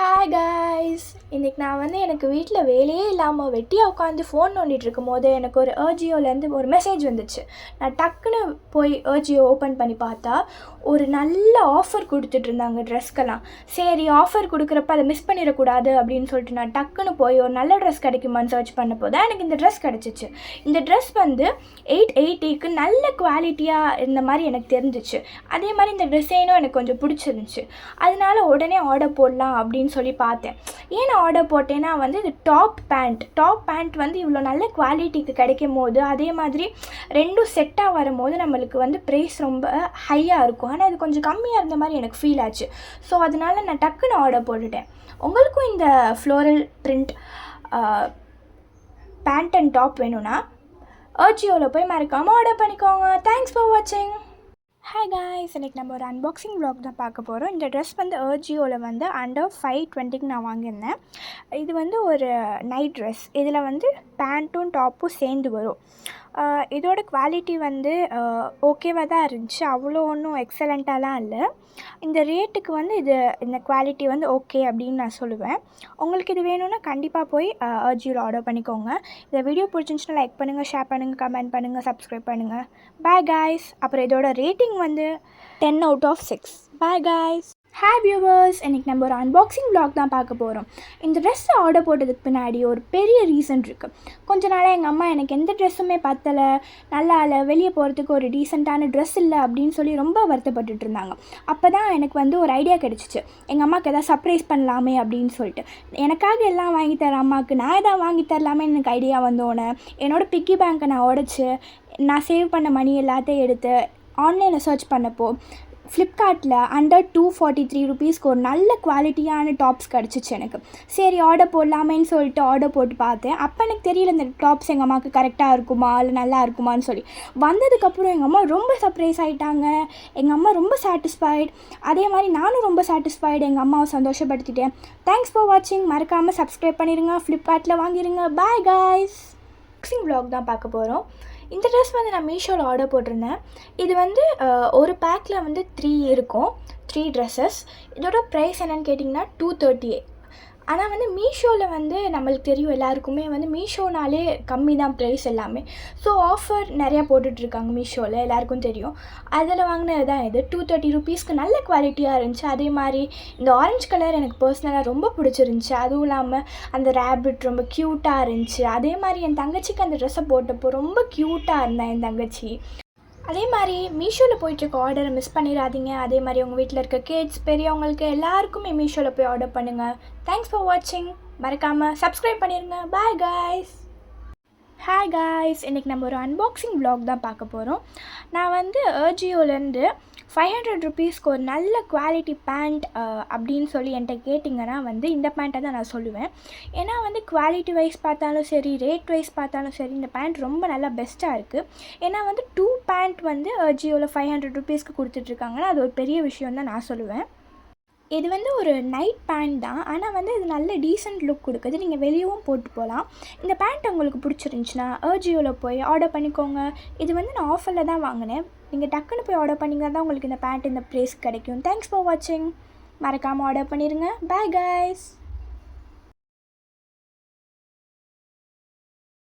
Hi guys இன்றைக்கி நான் வந்து எனக்கு வீட்டில் வேலையே இல்லாமல் வெட்டியாக உட்காந்து ஃபோன் நோண்டிகிட்டு இருக்கும்போது எனக்கு ஒரு ஏர்ஜியோலேருந்து ஒரு மெசேஜ் வந்துச்சு. நான் டக்குன்னு போய் ஏர்ஜியோ ஓப்பன் பண்ணி பார்த்தா ஒரு நல்ல ஆஃபர் கொடுத்துட்ருந்தாங்க ட்ரெஸ்க்கெல்லாம் சரி ஆஃபர் கொடுக்குறப்ப அதை மிஸ் பண்ணிடக்கூடாது அப்படின்னு சொல்லிட்டு நான் டக்குன்னு போய் ஒரு நல்ல ட்ரெஸ் கிடைக்குமான்னு சர்ச் பண்ணப்போ தான் எனக்கு இந்த ட்ரெஸ் கிடச்சிச்சு. இந்த ட்ரெஸ் வந்து எயிட் எயிட்டிக்கு நல்ல குவாலிட்டியாக இருந்த மாதிரி எனக்கு தெரிஞ்சிச்சு. அதே மாதிரி இந்த டிசைனும் எனக்கு கொஞ்சம் பிடிச்சிருந்துச்சு. அதனால உடனே ஆர்டர் போடலாம் அப்படின்னு சொல்லி பார்த்தேன். ஏன் நான் ஆர்டர் போட்டேன்னா வந்து இது டாப் பேண்ட் டாப் பேண்ட் வந்து இவ்வளோ நல்ல குவாலிட்டிக்கு கிடைக்கும் போது அதே மாதிரி ரெண்டும் செட்டாக வரும்போது நம்மளுக்கு வந்து ப்ரைஸ் ரொம்ப ஹையாக இருக்கும். ஆனால் இது கொஞ்சம் கம்மியாக இருந்த மாதிரி எனக்கு ஃபீல் ஆச்சு. ஸோ அதனால நான் டக்குன்னு ஆர்டர் போட்டுட்டேன். உங்களுக்கும் இந்த floral print pant and top வேணும்னா அர்ஜியோவில் போய் மறக்காமல் ஆர்டர் பண்ணிக்கோங்க. தேங்க்ஸ் ஃபார் வாட்சிங் ஹாய் காய்ஸ் இன்றைக்கி நம்ம ஒரு அன்பாக்சிங் ப்ளாக் தான் பார்க்க போகிறோம் இந்த ட்ரெஸ் வந்து ஏர்ஜியோவில் வந்து அண்டர் ஃபைவ் டுவெண்ட்டிக்கு நான் வாங்கியிருந்தேன். இது வந்து ஒரு நைட் ட்ரெஸ் இதில் வந்து பேண்ட்டும் டாப்பும் சேர்ந்து வரும். இதோட குவாலிட்டி வந்து ஓகேவாக தான் இருந்துச்சு. அவ்வளோ ஒன்றும் எக்ஸலண்ட்டாலாம் இல்லை. இந்த ரேட்டுக்கு வந்து இது இந்த குவாலிட்டி வந்து ஓகே அப்படின்னு நான் சொல்லுவேன். உங்களுக்கு இது வேணும்னா கண்டிப்பாக போய் அர்ஜியில் ஆர்டர் பண்ணிக்கோங்க. இந்த வீடியோ பிடிச்சிருந்துச்சுன்னா லைக் பண்ணுங்கள் ஷேர் பண்ணுங்கள் கமெண்ட் பண்ணுங்கள் சப்ஸ்கிரைப் பண்ணுங்கள் பாய் காய்ஸ் அப்புறம் இதோட ரேட்டிங் வந்து ten out of six bye guys hi viewers இன்றைக்கி நம்ம ஒரு அன்பாக்சிங் ப்ளாக் தான் பார்க்க போகிறோம் இந்த ட்ரெஸ்ஸை ஆர்டர் போட்டதுக்கு பின்னாடி ஒரு பெரிய ரீசன் இருக்குது கொஞ்ச நாளாக எங்கள் அம்மா எனக்கு எந்த ட்ரெஸ்ஸுமே பத்தலை. நல்லா இல்லை வெளியே போகிறதுக்கு ஒரு டீசெண்டான ட்ரெஸ் இல்லை அப்படின்னு சொல்லி ரொம்ப வருத்தப்பட்டுட்டு இருந்தாங்க. அப்போ தான் எனக்கு வந்து ஒரு ஐடியா கிடச்சிச்சு. எங்கள் அம்மாவுக்கு எதாவது சர்ப்ரைஸ் பண்ணலாமே அப்படின்னு சொல்லிட்டு. எனக்காக எல்லாம் வாங்கி தர அம்மாவுக்கு நான் எதாவது வாங்கி தரலாமே எனக்கு ஐடியா வந்தோடனே என்னோட பிக்கி பேங்க்கை நான் உடச்சி நான் சேவ் பண்ண மணி எல்லாத்தையும் எடுத்து ஆன்லைனில் சர்ச் பண்ணப்போ ஃப்ளிப்கார்ட்டில் அண்டர் டூ ஃபார்ட்டி த்ரீ ருபீஸ்க்கு ஒரு நல்ல குவாலிட்டியான டாப்ஸ் கிடச்சிச்சு எனக்கு. சரி ஆர்டர் போடலாமேன்னு சொல்லிட்டு ஆர்டர் போட்டு பார்த்தேன். அப்போ எனக்கு தெரியல இந்த டாப்ஸ் எங்கள் அம்மாவுக்கு கரெக்டாக இருக்குமா இல்லை நல்லா இருக்குமான்னு சொல்லி. வந்ததுக்கப்புறம் எங்கள் அம்மா ரொம்ப சர்ப்ரைஸ் ஆகிட்டாங்க எங்கள் அம்மா ரொம்ப சாட்டிஸ்ஃபைட் அதே மாதிரி நானும் ரொம்ப சாட்டிஸ்ஃபைடு எங்கள் அம்மாவை சந்தோஷப்படுத்திட்டேன். தேங்க்ஸ் ஃபார் வாட்சிங் மறக்காமல் சப்ஸ்கிரைப் பண்ணிடுங்க ஃப்ளிப்கார்ட்டில் வாங்கிடுங்க பாய் காய்ஸ் பாக்ஸிங் ப்ளாக் தான் பார்க்க போகிறோம் இந்த ட்ரெஸ் வந்து நான் மீஷோவில் ஆர்டர் போட்டிருந்தேன். இது வந்து ஒரு பேக்கில் வந்து த்ரீ இருக்கும். த்ரீ ட்ரெஸ்ஸஸ் இதோட ப்ரைஸ் என்னென்னு கேட்டிங்கன்னா டூ தேர்ட்டி ஆனால் வந்து மீஷோவில் வந்து நம்மளுக்கு தெரியும் எல்லாருக்குமே வந்து மீஷோனாலே கம்மி தான் ப்ரைஸ் எல்லாமே. ஸோ ஆஃபர் நிறையா போட்டுட்ருக்காங்க மீஷோவில் எல்லாருக்கும் தெரியும். அதில் வாங்கினது தான் இது. டூ தேர்ட்டி ருபீஸ்க்கு நல்ல குவாலிட்டியாக இருந்துச்சு. அதே மாதிரி இந்த ஆரஞ்சு கலர் எனக்கு பர்சனலாக ரொம்ப பிடிச்சிருந்துச்சி. அதுவும் இல்லாமல் அந்த ரேபிட் ரொம்ப க்யூட்டாக இருந்துச்சு. அதே மாதிரி என் தங்கச்சிக்கு அந்த ட்ரெஸ்ஸை போட்டப்போ ரொம்ப க்யூட்டாக இருந்தான் என் தங்கச்சி. அதே மாதிரி மீஷோவில் போயிட்டுருக்க ஆர்டரை மிஸ் பண்ணிடாதீங்க. அதே மாதிரி உங்கள் வீட்டில் இருக்க கிட்ஸ் பெரியவங்களுக்கு எல்லாருக்குமே மீஷோவில் போய் ஆர்டர் பண்ணுங்கள் தேங்க்ஸ் ஃபார் வாட்சிங் மறக்காமல் சப்ஸ்கிரைப் பண்ணிடுங்க பாய் காய்ஸ் ஹாய் காய்ஸ் இன்றைக்கி நம்ம ஒரு அன்பாக்சிங் ப்ளாக் தான் பார்க்க போகிறோம் நான் வந்து ஏர்ஜியோலேருந்து ஃபைவ் ஹண்ட்ரட் ருபீஸ்க்கு ஒரு நல்ல குவாலிட்டி பேண்ட் அப்படின்னு சொல்லி என்கிட்ட கேட்டிங்கன்னா வந்து இந்த பேண்ட்டை தான் நான் சொல்லுவேன். ஏன்னா வந்து குவாலிட்டி வைஸ் பார்த்தாலும் சரி ரேட் வைஸ் பார்த்தாலும் சரி இந்த பேண்ட் ரொம்ப நல்லா பெஸ்ட்டாக இருக்குது ஏன்னா வந்து டூ பேண்ட் வந்து ஏர்ஜியோவில் ஃபைவ் ஹண்ட்ரட் ருபீஸ்க்கு கொடுத்துட்ருக்காங்கன்னா அது ஒரு பெரிய விஷயம் தான் நான் சொல்லுவேன். இது வந்து ஒரு நைட் பேண்ட் தான். ஆனால் வந்து இது நல்ல டீசெண்ட் லுக் கொடுக்குது. நீங்கள் வெளியவும் போட்டு போகலாம் இந்த பேண்ட் உங்களுக்கு பிடிச்சிருந்துச்சின்னா ஏர்ஜியோவில் போய் ஆர்டர் பண்ணிக்கோங்க. இது வந்து நான் ஆஃபரில் தான் வாங்கினேன். நீங்கள் டக்குன்னு போய் ஆர்டர் பண்ணிங்கன்னா தான் உங்களுக்கு இந்த பேண்ட் இந்த ப்ரைஸ் கிடைக்கும். தேங்க்ஸ் ஃபார் வாட்சிங் மறக்காமல் ஆர்டர் பண்ணிடுங்க பாய் கைஸ்